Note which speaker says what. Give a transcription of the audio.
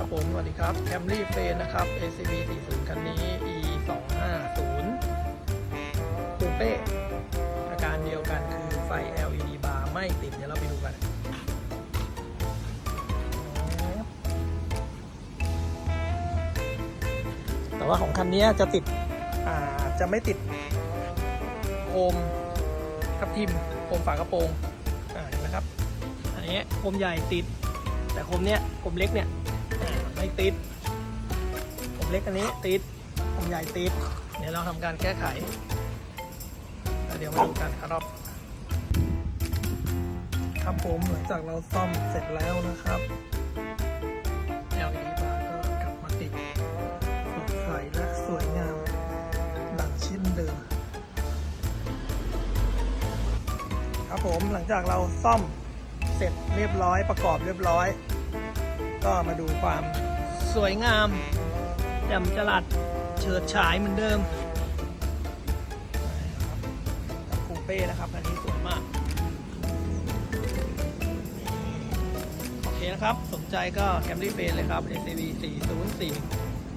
Speaker 1: ครับผม สวัสดีครับ แคมรี่เฟนนะครับ ACV 40 คันนี้ E 2 5 0คูเป้อาการเดียวกันคือไฟ LED บาร์ไม่ติด เดี๋ยวเราไปดูกันแต่ว่าของคันนี้จะติด อ่า จะไม่ติดโคมทับทิมโคมฝากระโปรง อ่าเห็นไหมครับ อันนี้โคมใหญ่ติด แต่โคมเนี้ยโคมเล็กเนี่ย ไม่ติดโคมเล็กอันนี้ติดโคมใหญ่ติด เดี๋ยวเราทำการแก้ไขแล้วเดี๋ยวมาดูกันครับ ครับผมหลังจากเราซ่อมเสร็จแล้วนะครับ LED บาร์ก็กลับมาติดสดใสและสวยงามดังเช่นเดิม ครับผมหลังจากเราซ่อมเสร็จเรียบร้อยประกอบเรียบร้อย ก็มาดูความ สวยงามแจ่มจรัสเฉิดฉายเหมือนเดิมคูเป้นะครับอันนี้สวยมาก โอเคนะครับ สนใจก็แคมรี่เฟนเลยครับ SCV 404